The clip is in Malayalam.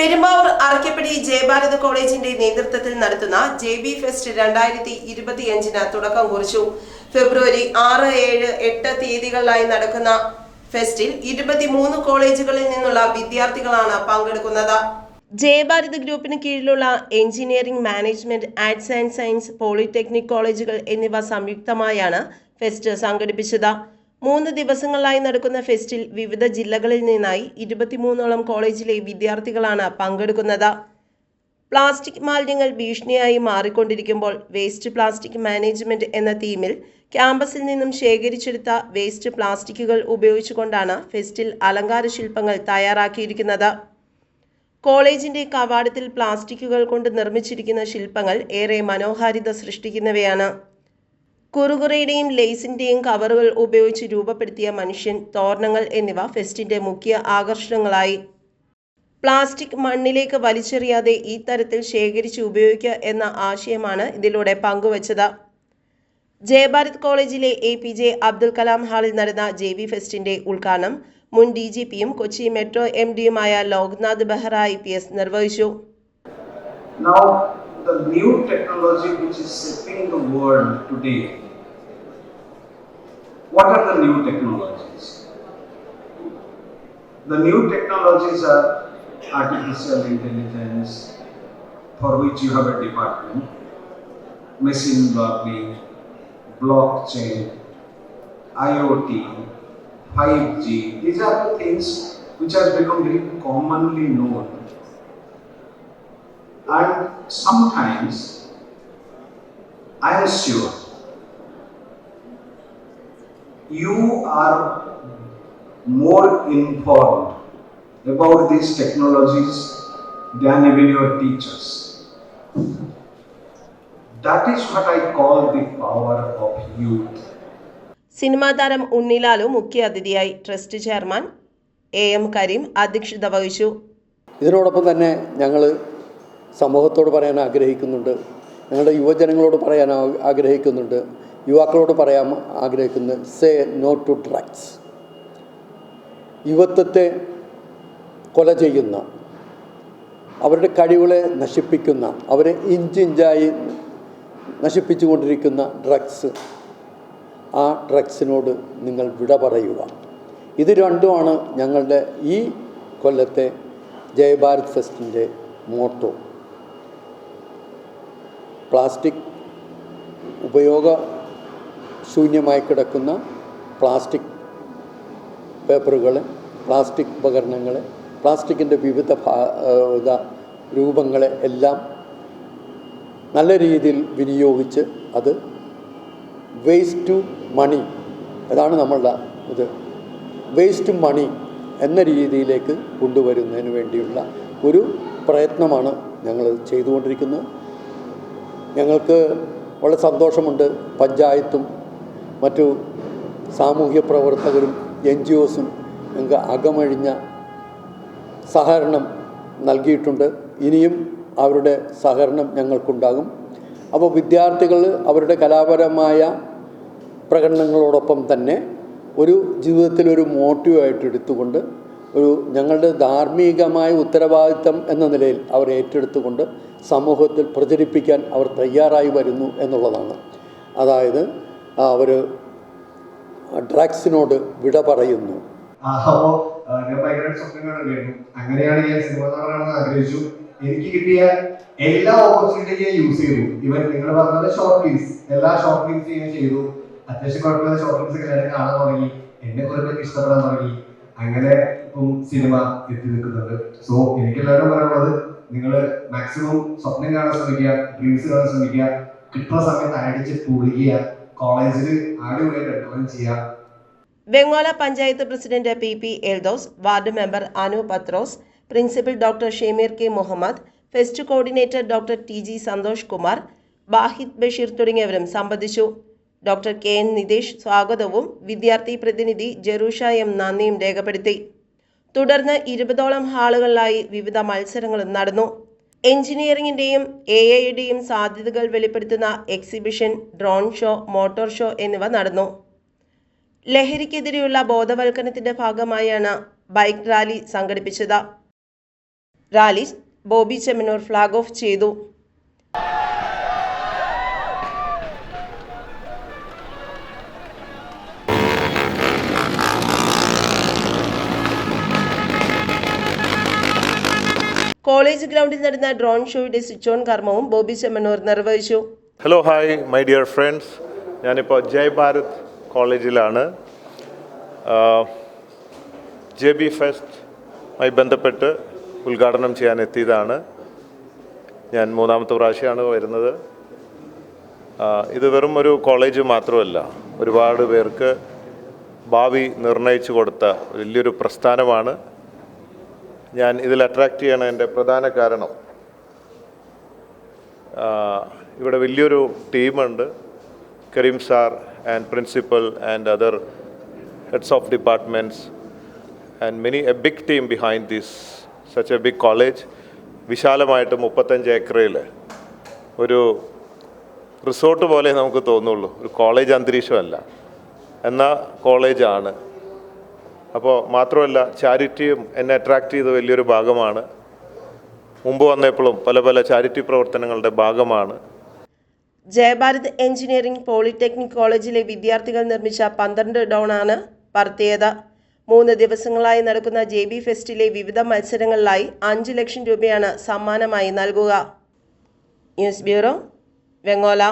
പെരുമ്പാവൂർ അറക്കപ്പടി ജയഭാരത് കോളേജിന്റെ നേതൃത്വത്തിൽ നടത്തുന്ന ജെ ബി ഫെസ്റ്റ് രണ്ടായിരത്തി ഇരുപത്തിയഞ്ചിന് തുടക്കം കുറിച്ചു. ഫെബ്രുവരി ആറ് ഏഴ് എട്ട് തീയതികളിലായി നടക്കുന്ന ഫെസ്റ്റിൽ ഇരുപത്തിമൂന്ന് കോളേജുകളിൽ നിന്നുള്ള വിദ്യാർത്ഥികളാണ് പങ്കെടുക്കുന്നത്. ജയഭാരത് ഗ്രൂപ്പിന് കീഴിലുള്ള engineering management arts and science polytechnic കോളേജുകൾ എന്നിവ സംയുക്തമായാണ് ഫെസ്റ്റ് സംഘടിപ്പിച്ചത്. മൂന്ന് ദിവസങ്ങളിലായി നടക്കുന്ന ഫെസ്റ്റിൽ വിവിധ ജില്ലകളിൽ നിന്നായി ഇരുപത്തിമൂന്നോളം കോളേജിലെ വിദ്യാർത്ഥികളാണ് പങ്കെടുക്കുന്നത്. പ്ലാസ്റ്റിക് മാലിന്യങ്ങൾ ഭീഷണിയായി മാറിക്കൊണ്ടിരിക്കുമ്പോൾ വേസ്റ്റ് പ്ലാസ്റ്റിക് മാനേജ്മെന്റ് എന്ന തീമിൽ ക്യാമ്പസിൽ നിന്നും ശേഖരിച്ചെടുത്ത വേസ്റ്റ് പ്ലാസ്റ്റിക്കുകൾ ഉപയോഗിച്ചുകൊണ്ടാണ് ഫെസ്റ്റിൽ അലങ്കാര ശില്പങ്ങൾ തയ്യാറാക്കിയിരിക്കുന്നത്. കോളേജിന്റെ കവാടത്തിൽ പ്ലാസ്റ്റിക്കുകൾ കൊണ്ട് നിർമ്മിച്ചിരിക്കുന്ന ശില്പങ്ങൾ ഏറെ മനോഹാരിത സൃഷ്ടിക്കുന്നവയാണ്. കുറുകുറയുടെയും ലേസിന്റെയും കവറുകൾ ഉപയോഗിച്ച് രൂപപ്പെടുത്തിയ മനുഷ്യൻ തോരണങ്ങൾ എന്നിവ ഫെസ്റ്റിന്റെ മുഖ്യ ആകർഷണങ്ങളായി. പ്ലാസ്റ്റിക് മണ്ണിലേക്ക് വലിച്ചെറിയാതെ ഈ തരത്തിൽ ശേഖരിച്ച് ഉപയോഗിക്കുക എന്ന ആശയമാണ് ഇതിലൂടെ പങ്കുവച്ചത്. ജയഭാരത് കോളേജിലെ A P J Abdul Kalam ഹാളിൽ നടന്ന ജെ വി ഫെസ്റ്റിന്റെ ഉദ്ഘാടനം മുൻ ഡി ജി പിയും Kochi metro M ഡിയുമായ Loknath Behera I P S നിർവഹിച്ചു. The new technology which is shaping the world today, what are the new technologies? The new technologies are artificial intelligence, for which you have a department, machine learning, blockchain, IoT, 5G. These are the things which have become very commonly known and sometimes I assure you are more informed about these technologies than even your teachers. That is what I call the power of youth. Cinema താരം ഉണ്ണിലാലു മുഖ്യ അതിഥിയായി trust chairman A M Kareem അധ്യക്ഷത വഹിച്ചു ഇതിനോടൊപ്പം തന്നെ ഞങ്ങൾ സമൂഹത്തോട് പറയാൻ ആഗ്രഹിക്കുന്നുണ്ട്. ഞങ്ങളുടെ യുവജനങ്ങളോട് പറയാൻ ആഗ്രഹിക്കുന്നുണ്ട്. യുവാക്കളോട് പറയാൻ ആഗ്രഹിക്കുന്നു സേ നോ ടു ഡ്രഗ്സ് യുവത്വത്തെ കൊല ചെയ്യുന്ന അവരുടെ കഴിവുകളെ നശിപ്പിക്കുന്ന അവരെ ഇഞ്ചിഞ്ചായി നശിപ്പിച്ചുകൊണ്ടിരിക്കുന്ന ഡ്രഗ്സ് ആ ഡ്രഗ്സിനോട് നിങ്ങൾ വിട പറയുക. ഇത് രണ്ടുമാണ് ഞങ്ങളുടെ ഈ കൊല്ലത്തെ ജയഭാരത് ഫെസ്റ്റിന്റെ മോട്ടോ പ്ലാസ്റ്റിക് ഉപയോഗ ശൂന്യമായി കിടക്കുന്ന പ്ലാസ്റ്റിക് പേപ്പറുകൾ പ്ലാസ്റ്റിക് ഉപകരണങ്ങൾ പ്ലാസ്റ്റിക്കിന്റെ വിവിധ രൂപങ്ങളെ എല്ലാം നല്ല രീതിയിൽ വിനിയോഗിച്ച് അത് വേസ്റ്റ് ടു മണി അതാണ് നമ്മളുടെ ഇത്. വേസ്റ്റ് ടു മണി എന്ന രീതിയിലേക്ക് കൊണ്ടുവരുന്നതിന് വേണ്ടിയുള്ള ഒരു പ്രയത്നമാണ് ഞങ്ങൾ ചെയ്തുകൊണ്ടിരിക്കുന്നത്. ഞങ്ങൾക്ക് വളരെ സന്തോഷമുണ്ട്. പഞ്ചായത്തും മറ്റു സാമൂഹ്യ പ്രവർത്തകരും എൻ ജി ഒസും ഞങ്ങൾക്ക് അകമഴിഞ്ഞ സഹകരണം നൽകിയിട്ടുണ്ട്. ഇനിയും അവരുടെ സഹകരണം ഞങ്ങൾക്കുണ്ടാകും. അപ്പോൾ വിദ്യാർത്ഥികൾ അവരുടെ കലാപരമായ പ്രകടനങ്ങളോടൊപ്പം തന്നെ ഒരു ജീവിതത്തിലൊരു മോട്ടീവായിട്ട് എടുത്തുകൊണ്ട് ഒരു ഞങ്ങളുടെ ധാർമ്മികമായ ഉത്തരവാദിത്തം എന്ന നിലയിൽ അവർ ഏറ്റെടുത്തുകൊണ്ട് സമൂഹത്തിൽ പ്രചരിപ്പിക്കാൻ അവർ തയ്യാറായി വരുന്നു എന്നുള്ളതാണ്. അതായത് അവർ ഡ്രഗ്സിനോട് വിട പറയുന്നു. അങ്ങനെയാണ് ഞാൻ സിനിമ നടനാണെന്ന് ആഗ്രഹിച്ചു. എനിക്ക് കിട്ടിയ എല്ലാ ഓപ്പർച്യൂണിറ്റിയും യൂസ് ചെയ്തു. ഇവൻ നിങ്ങൾ പറഞ്ഞത് ഷോർട്ട് എല്ലാ ഷോർട്ട് ഫിലിംസ് ചെയ്തു. അത്യാവശ്യം കുഴപ്പമില്ല ഷോർട്ട് ഫിലിംസ് എല്ലാവരും കാണാൻ തുടങ്ങി. എന്നെ കുറെ പേർക്ക് ഇഷ്ടപ്പെടാൻ തുടങ്ങി. അങ്ങനെ സിനിമ എത്തി നിൽക്കുന്നുണ്ട്. സോ എനിക്ക് എല്ലാവരും പറയാനുള്ളത് നിങ്ങൾ മാക്സിമം സ്വപ്നം കാണാൻ ശ്രമിക്കുക ഡ്രീംസ് കാണാൻ ശ്രമിക്കുക കിട്ടുന്ന സമയത്ത് അടിച്ച് പൊളിക്കുക കോളേജിൽ അടിപൊളിയായിട്ട് എൻജോയ് ചെയ്യുക. Vengola panchayat president P P Eldhose ward member Anu Pathrose principal doctor Shameer K Muhammad fest coordinator doctor T G Santhosh Kumar Bahid Basheer തുടങ്ങിയവരും സംബന്ധിച്ചു. ഡോക്ടർ കെ എൻ നിതേഷ് സ്വാഗതവും വിദ്യാർത്ഥി പ്രതിനിധി ജെറൂഷ എം നന്ദിയും രേഖപ്പെടുത്തി. തുടർന്ന് ഇരുപതോളം ഹാളുകളിലായി വിവിധ മത്സരങ്ങളും നടന്നു. എഞ്ചിനീയറിംഗിന്റെയും എ ഐയുടെയും സാധ്യതകൾ വെളിപ്പെടുത്തുന്ന exhibition drone show motor show എന്നിവ നടന്നു. ലഹരിക്കെതിരെയുള്ള ബോധവൽക്കരണത്തിന്റെ ഭാഗമായാണ് ബൈക്ക് റാലി സംഘടിപ്പിച്ചത്. Rally Bobby Chemmanur flag off ചെയ്തു. കോളേജ് ഗ്രൗണ്ടിൽ നടന്ന ഡ്രോൺ ഷോയുടെ സ്വിച്ച് ഓൺ കർമ്മവും ബോബി ചെമ്മനൂർ നിർവഹിച്ചു. Hello hi my dear friends ഞാനിപ്പോൾ ജയ് ഭാരത് കോളേജിലാണ്. ജെ ബി ഫെസ്റ്റുമായി ബന്ധപ്പെട്ട് ഉദ്ഘാടനം ചെയ്യാൻ എത്തിയതാണ്. ഞാൻ മൂന്നാമത്തെ പ്രാവശ്യമാണ് വരുന്നത്. ഇത് വെറും ഒരു കോളേജ് മാത്രമല്ല. ഒരുപാട് പേർക്ക് ഭാവി നിർണയിച്ചു കൊടുത്ത വലിയൊരു പ്രസ്ഥാനമാണ്. ഞാൻ ഇതിൽ അട്രാക്റ്റ് ചെയ്യണ എന്റെ പ്രധാന കാരണം ഇവിടെ വലിയൊരു ടീമുണ്ട്. Kareem sir and principal and other heads of departments and many a big team behind this such a big college വിശാലമായിട്ട് മുപ്പത്തഞ്ച് ഏക്കറയിൽ ഒരു റിസോർട്ട് പോലെ നമുക്ക് തോന്നുള്ളൂ. ഒരു കോളേജ് അന്തരീക്ഷമല്ല. എന്ന കോളേജാണ് അപ്പോൾ മാത്രമല്ല ചാരിറ്റിയും എന്നെ അട്രാക്റ്റ് ചെയ്ത വലിയൊരു ഭാഗമാണ്. മുമ്പ് വന്നപ്പോഴും പല പല ചാരിറ്റി പ്രവർത്തനങ്ങളുടെ ഭാഗമാണ്. ജയഭാരത് എഞ്ചിനീയറിംഗ് പോളിടെക്നിക് കോളേജിലെ വിദ്യാർത്ഥികൾ നിർമ്മിച്ച പന്ത്രണ്ട് ഡോണാണ് പറത്തിയത്. മൂന്ന് ദിവസങ്ങളായി നടക്കുന്ന ജെ ബി ഫെസ്റ്റിലെ വിവിധ മത്സരങ്ങളിലായി അഞ്ച് ലക്ഷം രൂപയാണ് സമ്മാനമായി നൽകുക. News bureau Vengola.